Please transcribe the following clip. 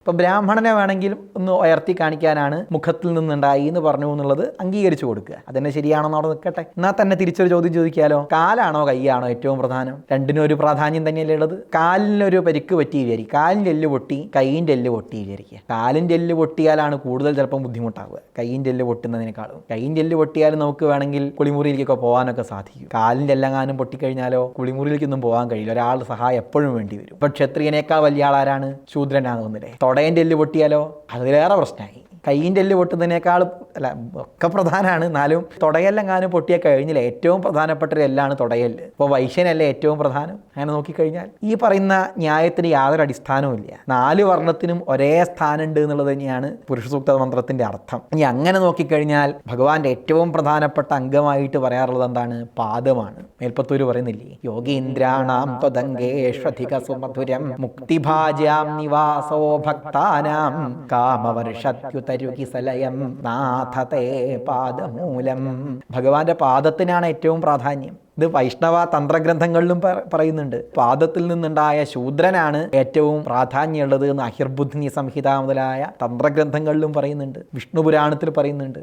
ഇപ്പം ബ്രാഹ്മണനെ വേണമെങ്കിലും ഒന്ന് ഉയർത്തി കാണിക്കാനാണ് മുഖത്തിൽ നിന്നുണ്ടായി എന്ന് പറഞ്ഞു എന്നുള്ളത് അംഗീകരിച്ചു കൊടുക്കുക. അതന്നെ ശരിയാണെന്ന് അവിടെ നിൽക്കട്ടെ. എന്നാൽ തന്നെ തിരിച്ചൊരു ചോദ്യം ചോദിക്കാലോ? കാലാണോ കൈയാണോ ഏറ്റവും പ്രധാനം? രണ്ടിനും ഒരു പ്രാധാന്യം തന്നെയല്ലേ ഉള്ളത്? കാലിനൊരു പരിക്ക് പറ്റി വിചാരിക്കും കാലിന്റെ എല്ല് പൊട്ടി കൈയിന്റെ എല്ല് പൊട്ടി വിചാരിക്കുക കാലിന്റെ എല്ല് പൊട്ടിയാലാണ് കൂടുതൽ ചിലപ്പം ബുദ്ധിമുട്ടാവുക. കൈയിന്റെ എല്ല് പൊട്ടുന്നതിനേക്കാളും. കൈയിന്റെ എല്ല് പൊട്ടിയാലും നമുക്ക് വേണമെങ്കിൽ കുളിമുറിയിലേക്കൊക്കെ പോകാനൊക്കെ സാധിക്കും. കാലിന്റെ എല്ലെങ്ങാനും പൊട്ടിക്കഴിഞ്ഞാലോ കുളിമുറിയിലേക്കൊന്നും പോകാൻ കഴിയില്ല. ഒരാളുടെ സഹായം എപ്പോഴും വേണ്ടി വരും. ഇപ്പം ക്ഷത്രിയനേക്കാൾ വലിയ ആളാരാണ്? ശൂദ്രനാകുന്നില്ലേ? തൊടയന്റെ എല്ല് പൊട്ടിയാലോ? അതിലേറെ പ്രശ്നമായി. കൈയിന്റെ എല്ല് പൊട്ടുന്നതിനേക്കാൾ അല്ല ഒക്കെ പ്രധാനമാണ് എന്നാലും തുടയെല്ലെങ്ങാനും പൊട്ടിയ കഴിഞ്ഞില്ല. ഏറ്റവും പ്രധാനപ്പെട്ട ഒരു എല്ലാണ് തുടയെല്ല്. ഇപ്പോൾ വൈശ്യനല്ലേ ഏറ്റവും പ്രധാനം? അങ്ങനെ നോക്കിക്കഴിഞ്ഞാൽ ഈ പറയുന്ന ന്യായത്തിന് യാതൊരു അടിസ്ഥാനവും ഇല്ല. നാല് വർണത്തിനും ഒരേ സ്ഥാനമുണ്ട് എന്നുള്ളത് തന്നെയാണ് പുരുഷ സൂക്ത മന്ത്രത്തിന്റെ അർത്ഥം. ഇനി അങ്ങനെ നോക്കിക്കഴിഞ്ഞാൽ ഭഗവാന്റെ ഏറ്റവും പ്രധാനപ്പെട്ട അംഗമായിട്ട് പറയാറുള്ളത് എന്താണ്? പാദമാണ്. മേൽപ്പത്തൂര് പറയുന്നില്ലേ? യോഗീന്ദ്രാണാം ത്വദംഗേഷ്വധിക സുമധുരം മുക്തിഭാജ്യാം നിവാസോ ഭക്താനാം കാമവർഷത്യുതരുകി സലയം നാഥതേ പാദമൂലം. ഭഗവാന്റെ പാദത്തിനാണ് ഏറ്റവും പ്രാധാന്യം. ഇത് വൈഷ്ണവ തന്ത്രഗ്രന്ഥങ്ങളിലും പറയുന്നുണ്ട്. പാദത്തിൽ നിന്നുണ്ടായ ശൂദ്രനാണ് ഏറ്റവും പ്രാധാന്യമുള്ളത് എന്ന് അഹിർബുദ്ധിനി സംഹിത മുതലായ തന്ത്രഗ്രന്ഥങ്ങളിലും പറയുന്നുണ്ട്. വിഷ്ണു പുരാണത്തിൽ പറയുന്നുണ്ട്.